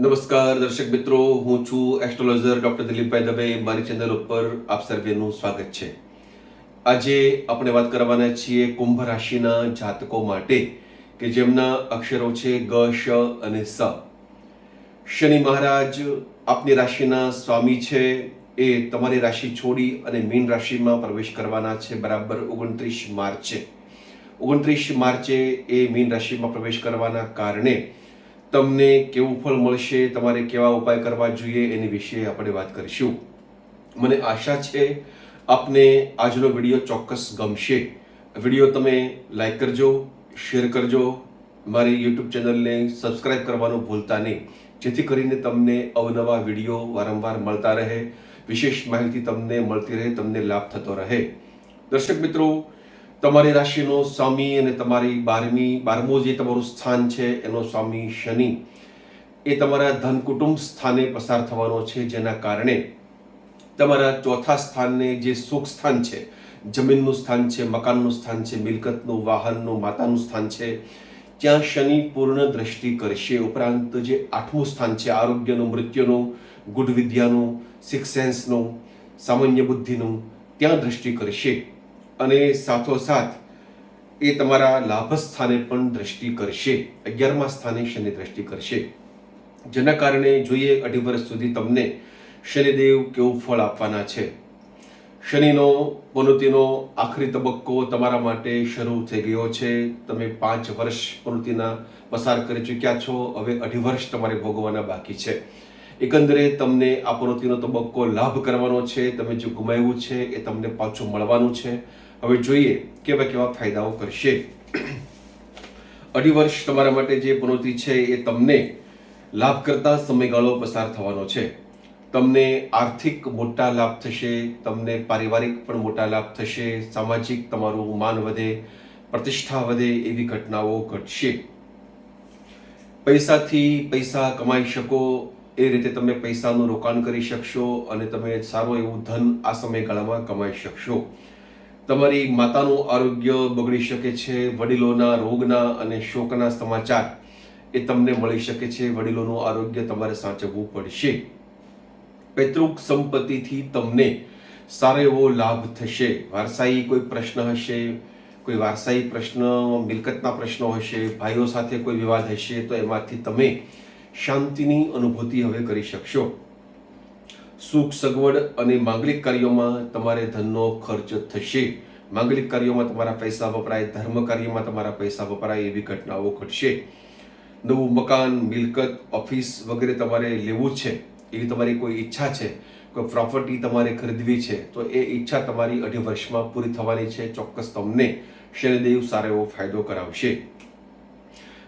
નમસ્કાર, દર્શક મિત્રો. હું છું એસ્ટ્રોલોજર ડોક્ટર દિલીપભાઈ દવે. મારી ચેનલ ઉપર આપ સર્વેનું સ્વાગત છે. આજે આપણે વાત કરવાના છીએ કુંભ રાશિના જાતકો માટે, કે જેમના અક્ષરો છે ગ, શ અને સ. શનિ મહારાજ આપની રાશિના સ્વામી છે. એ તમારી રાશિ છોડી અને મીન રાશિમાં પ્રવેશ કરવાના છે. બરાબર ઓગણત્રીસ માર્ચે. ઓગણત્રીસ માર્ચે એ મીન રાશિમાં પ્રવેશ કરવાના કારણે તમને કેવું ફળ મળશે, તમારે કેવા ઉપાય કરવા જોઈએ એની વિશે આપણે વાત કરીશું. મને આશા છે આપને આજનો વીડિયો ચોક્કસ ગમશે. વીડિયો તમે લાઈક કરજો, શેર કરજો. મારી યુટ્યુબ ચેનલને સબસ્ક્રાઇબ કરવાનું ભૂલતા નહીં. જેથી કરીને તમને અવનવા વીડિયો વારંવાર મળતા રહે. વિશેષ માહિતી તમને મળતી રહે, તમને લાભ થતો રહે. દર્શક મિત્રો તમારી રાશિનો સ્વામી અને તમારી બારમી બારમો જે તમારું સ્થાન છે, એનો સ્વામી શનિ, એ તમારા ધન કુટુંબ સ્થાને પસાર થવાનો છે, જેના કારણે તમારા ચોથા સ્થાનને જે સુખ સ્થાન છે, જમીનનું સ્થાન છે, મકાનનું સ્થાન છે, મિલકતનું, વાહનનું, માતાનું સ્થાન છે, ત્યાં શનિ પૂર્ણ દ્રષ્ટિ કરશે. ઉપરાંત જે આઠમું સ્થાન છે, આરોગ્યનું, મૃત્યુનું, ગુડ વિદ્યાનું સિક્સ સેન્સનું સામાન્ય બુદ્ધિનું, ત્યાં દ્રષ્ટિ કરશે. અને સાથોસાથ એ તમારા લાભ સ્થાને પણ દ્રષ્ટિ કરશે. અગિયારમા સ્થાને શનિ દ્રષ્ટિ કરશે. જેના કારણે જોઈએ અઢી વર્ષ સુધી તમને શનિદેવ કેવું ફળ આપવાના છે. શનિનો, પનોતીનો આખરી તબક્કો તમારા માટે શરૂ થઈ ગયો છે. તમે પાંચ વર્ષ પનોતીના પસાર કરી ચૂક્યા છો. હવે અઢી વર્ષ તમારે ભોગવવાના બાકી છે. એકંદરે તમને આ પનોતીનો તબક્કો લાભ કરવાનો છે. તમે જે ગુમાવ્યું છે એ તમને પાછું મળવાનું છે. હવે જોઈએ કેવા કેવા ફાયદાઓ કરશે. અઢી વર્ષ તમારા માટે જે પનોતી છે એ તમને લાભ કરતા સમયગાળો પસાર થવાનો છે. તમને આર્થિક મોટા લાભ થશે, તમને પારિવારિક પણ મોટા લાભ થશે, સામાજિક તમારું માન વધે, પ્રતિષ્ઠા વધે એવી ઘટનાઓ ઘટશે. પૈસાથી પૈસા કમાઈ શકો, એ રીતે તમે પૈસાનું રોકાણ કરી શકશો અને તમે સારું એવું ધન આ સમયગાળામાં કમાઈ શકશો. તમારી માતાનું આરોગ્ય બગડી શકે છે, વડીલોના રોગના અને શોકના સમાચાર એ તમને મળી શકે છે, વડીલોનું આરોગ્ય તમારે સાચવવું પડશે. પૈતૃક સંપત્તિથી તમને સારો એવો લાભ થશે. વારસાઈ કોઈ પ્રશ્ન હશે, કોઈ વારસાઈ પ્રશ્ન, મિલકતના પ્રશ્નો હશે, ભાઈઓ સાથે કોઈ વિવાદ હશે, તો એમાંથી તમે શાંતિની અનુભૂતિ હવે કરી શકશો. સુખ, સગવડ અને માંગલિક કાર્યોમાં તમારે ધનનો ખર્ચ થશે. માંગલિક કાર્યોમાં તમારા પૈસા વપરાય, ધર્મ કાર્યમાં તમારા પૈસા વપરાય એવી ઘટનાઓ ઘટશે. નવું મકાન, મિલકત, ઓફિસ વગેરે તમારે લેવું છે, એવી તમારી કોઈ ઈચ્છા છે? કોઈ પ્રોપર્ટી તમારે ખરીદવી છે, તો એ ઈચ્છા તમારી અઢી વર્ષમાં પૂરી થવાની છે, ચોક્કસ તમને શનિદેવ સારો એવો ફાયદો કરાવશે.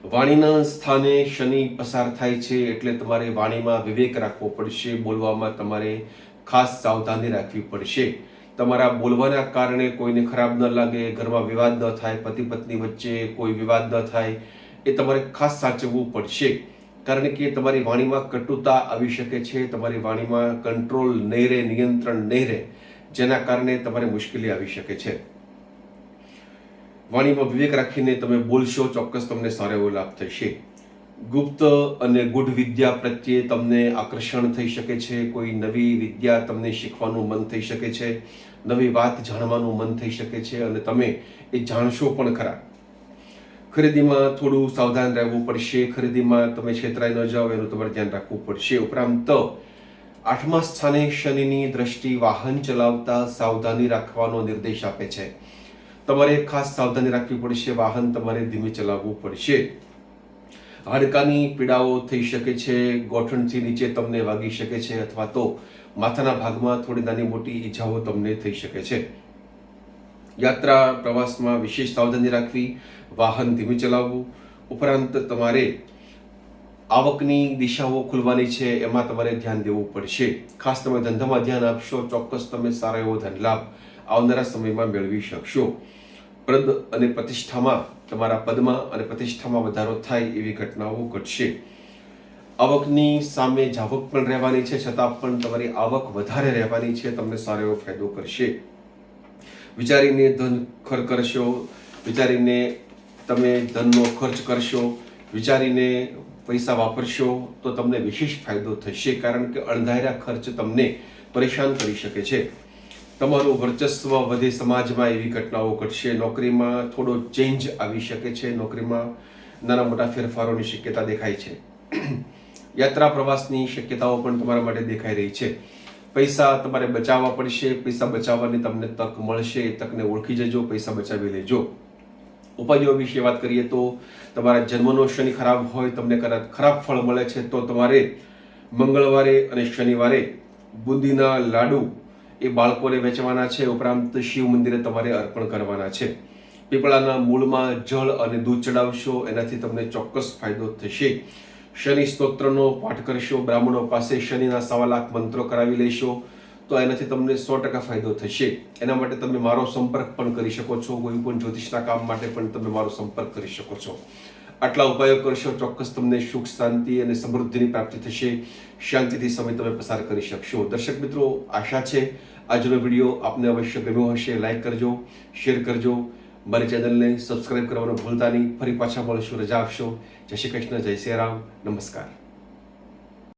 વાણીના સ્થાને શનિ પસાર થાય છે એટલે તમારે વાણીમાં વિવેક રાખવો પડશે, બોલવામાં તમારે ખાસ સાવધાની રાખવી પડશે. તમારા બોલવાના કારણે કોઈને ખરાબ ન લાગે, ઘરમાં વિવાદ ન થાય પતિ પત્ની વચ્ચે કોઈ વિવાદ ન થાય, એ તમારે ખાસ સાચવવું પડશે. કારણ કે તમારી વાણીમાં કટુતા આવી શકે છે, તમારી વાણીમાં કંટ્રોલ નહીં રહે, નિયંત્રણ નહીં રહે, જેના કારણે તમારે મુશ્કેલી આવી શકે છે. વાણીમાં વિવેક રાખીને તમે બોલશો, ચોક્કસ તમને સારો એવો લાભ થશે. ગુપ્ત અને ગુઢ વિદ્યા પ્રત્યે તમને આકર્ષણ થઈ શકે છે. કોઈ નવી વિદ્યા તમને શીખવાનું મન થઈ શકે છે. નવી વાત જાણવાનું મન થઈ શકે છે અને તમે એ જાણશો પણ ખરા. ખરીદીમાં થોડું સાવધાન રહેવું પડશે. ખરીદીમાં તમે છેતરાઈ ન જાઓ, એનું તમારે ધ્યાન રાખવું પડશે. ઉપરાંત, આઠમા સ્થાને શનિની દ્રષ્ટિ વાહન ચલાવતા સાવધાની રાખવાનો નિર્દેશ આપે છે. તમારે ખાસ સાવધાની રાખવી પડશે, વાહન તમારે ધીમે ચલાવવું પડશે. હાડકાની પીડાઓ થઈ શકે છે, ગોઠણથી નીચે તમને વાગી શકે છે, અથવા તો માથાના ભાગમાં થોડી નાની મોટી ઈજાઓ તમને થઈ શકે છે. યાત્રા પ્રવાસમાં વિશેષ સાવધાની રાખવી, વાહન ધીમે ચલાવવું. ઉપરાંત તમારે આવકની દિશાઓ ખુલવાની છે, એમાં તમારે ધ્યાન દેવું પડશે. ખાસ તમે ધંધામાં ધ્યાન આપશો, ચોક્કસ તમે સારો એવો ધન લાભ આવનારા સમયમાં મેળવી શકશો. પદ અને પ્રતિષ્ઠામાં તમારા પદમાં અને પ્રતિષ્ઠામાં વધારો થાય એવી ઘટનાઓ ઘટશે. આવકની સામે જાવક પણ રહેવાની છે, છતાં પણ તમારી આવક વધારે રહેવાની છે, તમને સારો એવો ફાયદો કરશે. વિચારીને ધન ખર્ચ કરશો, વિચારીને તમે ધનનો ખર્ચ કરશો, વિચારીને પૈસા વાપરશો, તો તમને વિશેષ ફાયદો થશે, કારણ કે અણધાર્યા ખર્ચ તમને પરેશાન કરી શકે છે. તમારું વર્ચસ્વ વધે, સમાજમાં એવી ઘટનાઓ ઘટશે. નોકરીમાં થોડો ચેન્જ આવી શકે છે. નોકરીમાં નાના મોટા ફેરફારોની શક્યતા દેખાય છે. યાત્રા પ્રવાસની શક્યતાઓ પણ તમારા માટે દેખાઈ રહી છે. પૈસા તમારે બચાવવા પડશે. પૈસા બચાવવાની તમને તક મળશે. એ તકને ઓળખી જજો. પૈસા બચાવી લેજો. ઉપાયો વિશે વાત કરીએ તો તમારા જન્મનો શનિ ખરાબ હોય, તમને કદાચ ખરાબ ફળ મળે છે, તો તમારે મંગળવારે અને શનિવારે બુંદીના લાડુ એ બાળકોને વેચવાના છે. ઉપરાંત શિવ મંદિરે તમારે અર્પણ કરવાના છે. પીપળાના મૂળમાં જળ અને દૂધ ચડાવશો, એનાથી તમને ચોક્કસ ફાયદો થશે. શનિ સ્તોત્રનો પાઠ કરશો, બ્રાહ્મણો પાસે શનિના સવા લાખ મંત્રો કરાવી લેશો, તો એનાથી તમને સો ટકા ફાયદો થશે. એના માટે તમે મારો સંપર્ક પણ કરી શકો છો. કોઈ પણ જ્યોતિષના કામ માટે પણ તમે મારો સંપર્ક કરી શકો છો. આટલા ઉપાયો કરશો, ચોક્કસ તમને સુખ, શાંતિ અને સમૃદ્ધિની પ્રાપ્તિ થશે. શાંતિથી સમય તમે પસાર કરી શકશો. દર્શક મિત્રો, આશા છે આજનો વીડિયો આપને અવશ્ય ગમ્યો હશે. લાઈક કરજો, શેર કરજો. મારી ચેનલને સબસ્ક્રાઇબ કરવાનું ભૂલતા નહીં. ફરી પાછા મળશું. રજા આપશો. જય શ્રી કૃષ્ણ, જય શ્રી રામ. નમસ્કાર.